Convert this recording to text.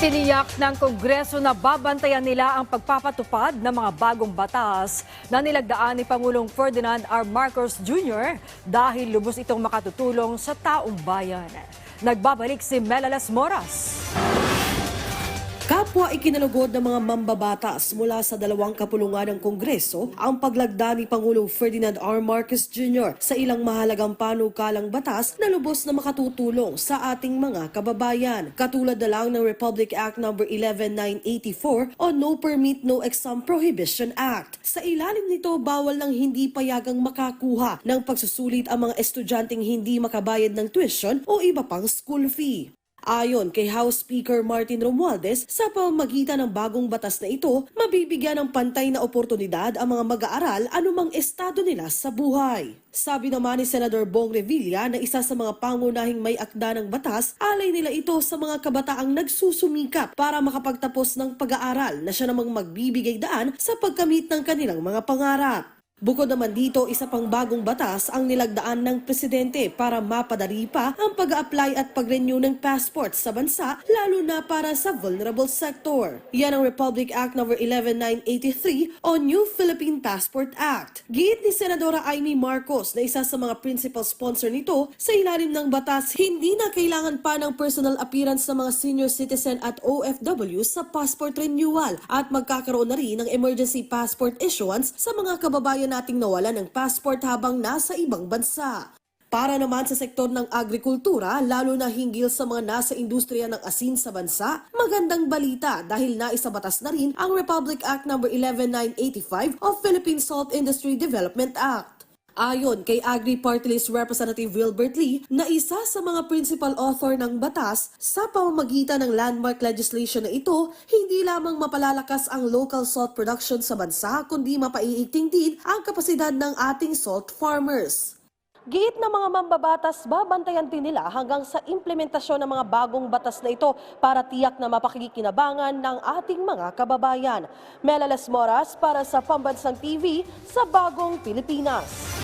Tiniyak ng Kongreso na babantayan nila ang pagpapatupad ng mga bagong batas na nilagdaan ni Pangulong Ferdinand R. Marcos Jr. dahil lubos itong makatutulong sa taong bayan. Nagbabalik si Melalas Moras. Kapwa ikinalugod ng mga mambabatas mula sa dalawang kapulungan ng Kongreso ang paglagda ni Pangulong Ferdinand R. Marcos Jr. sa ilang mahalagang panukalang batas na lubos na makatutulong sa ating mga kababayan. Katulad na lang ng Republic Act No. 11984 o No Permit No Exam Prohibition Act. Sa ilalim nito, bawal ng hindi payagang makakuha ng pagsusulit ang mga estudyanteng hindi makabayad ng tuition o iba pang school fee. Ayon kay House Speaker Martin Romualdez, sa pamamagitan ng bagong batas na ito, mabibigyan ng pantay na oportunidad ang mga mag-aaral anumang estado nila sa buhay. Sabi naman ni Senador Bong Revilla na isa sa mga pangunahing may akda ng batas, alay nila ito sa mga kabataang nagsusumikap para makapagtapos ng pag-aaral na siya namang magbibigay daan sa pagkamit ng kanilang mga pangarap. Bukod naman dito, isa pang bagong batas ang nilagdaan ng presidente para mapadali pa ang pag-apply at pag-renew ng passport sa bansa, lalo na para sa vulnerable sector. Yan ang Republic Act No. 11983 o New Philippine Passport Act. Giit ni Senadora Amy Marcos na isa sa mga principal sponsor nito, sa ilalim ng batas, hindi na kailangan pa ng personal appearance sa mga senior citizen at OFW sa passport renewal at magkakaroon na rin ng emergency passport issuance sa mga kababayan nating nawala ng passport habang nasa ibang bansa. Para naman sa sektor ng agrikultura, lalo na hinggil sa mga nasa industriya ng asin sa bansa, magandang balita dahil naisabatas na rin ang Republic Act No. 11985 of Philippine Salt Industry Development Act. Ayon kay Agri Party List Representative Wilbert Lee na isa sa mga principal author ng batas sa pamamagitan ng landmark legislation na ito, hindi lamang mapalalakas ang local salt production sa bansa kundi mapaiigting din ang kapasidad ng ating salt farmers. Giit na mga mambabatas, babantayan din nila hanggang sa implementasyon ng mga bagong batas na ito para tiyak na mapakikinabangan ng ating mga kababayan. Melalas Moras para sa Pambansang TV sa Bagong Pilipinas.